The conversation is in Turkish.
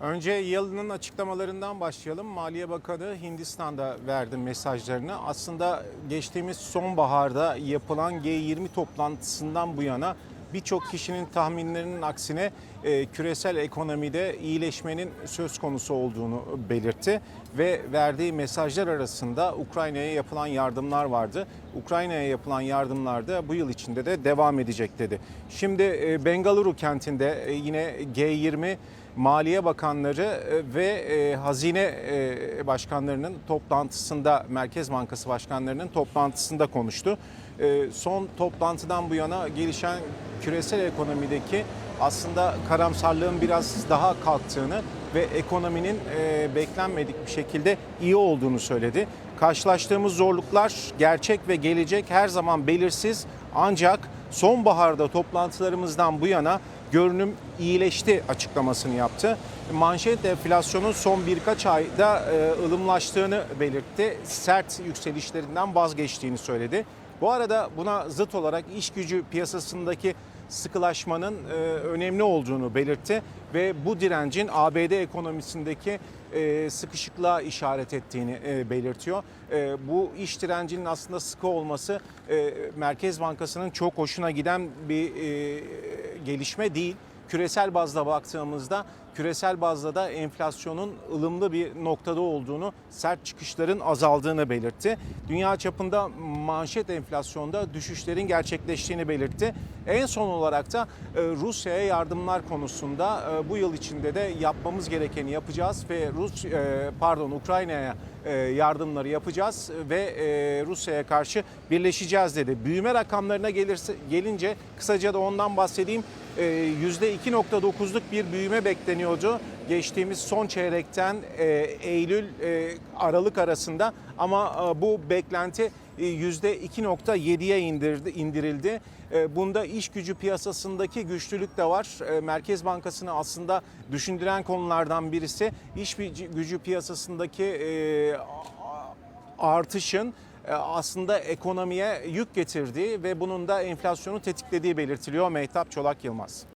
Önce yılının açıklamalarından başlayalım. Maliye Bakanı Hindistan'da verdi mesajlarını. Aslında geçtiğimiz sonbaharda yapılan G20 toplantısından bu yana birçok kişinin tahminlerinin aksine e, küresel ekonomide iyileşmenin söz konusu olduğunu belirtti ve verdiği mesajlar arasında Ukrayna'ya yapılan yardımlar vardı. Ukrayna'ya yapılan yardımlar da bu yıl içinde de devam edecek dedi. Şimdi e, Bengaluru kentinde e, yine G20 Maliye Bakanları e, ve e, Hazine e, Başkanlarının toplantısında, Merkez Bankası Başkanlarının toplantısında konuştu. Son toplantıdan bu yana gelişen küresel ekonomideki aslında karamsarlığın biraz daha kalktığını ve ekonominin beklenmedik bir şekilde iyi olduğunu söyledi. Karşılaştığımız zorluklar gerçek ve gelecek her zaman belirsiz ancak sonbaharda toplantılarımızdan bu yana görünüm iyileşti açıklamasını yaptı. Manşet enflasyonun son birkaç ayda e, ılımlaştığını belirtti. Sert yükselişlerinden vazgeçtiğini söyledi. Bu arada buna zıt olarak iş gücü piyasasındaki sıkılaşmanın e, önemli olduğunu belirtti ve bu direncin ABD ekonomisindeki e, sıkışıklığa işaret ettiğini belirtiyor. Bu iş direncinin aslında sıkı olması Merkez Bankası'nın çok hoşuna giden bir gelişme değil. Küresel bazda baktığımızda küresel bazda da enflasyonun ılımlı bir noktada olduğunu, sert çıkışların azaldığını belirtti. Dünya çapında manşet enflasyonda düşüşlerin gerçekleştiğini belirtti. En son olarak da e, Rusya'ya yardımlar konusunda e, bu yıl içinde de yapmamız gerekeni yapacağız ve Rus e, pardon Ukrayna'ya yardımları yapacağız ve e, Rusya'ya karşı birleşeceğiz dedi. Büyüme rakamlarına gelirse gelince kısaca da ondan bahsedeyim. E, %2.9'luk bir büyüme bekleniyordu geçtiğimiz son çeyrekten e, Eylül e, Aralık arasında ama e, bu beklenti e, %2.7'ye indirdi, indirildi. Bunda iş gücü piyasasındaki güçlülük de var. Merkez Bankası'nı aslında düşündüren konulardan birisi iş gücü piyasasındaki artışın aslında ekonomiye yük getirdiği ve bunun da enflasyonu tetiklediği belirtiliyor Mehtap Çolak Yılmaz.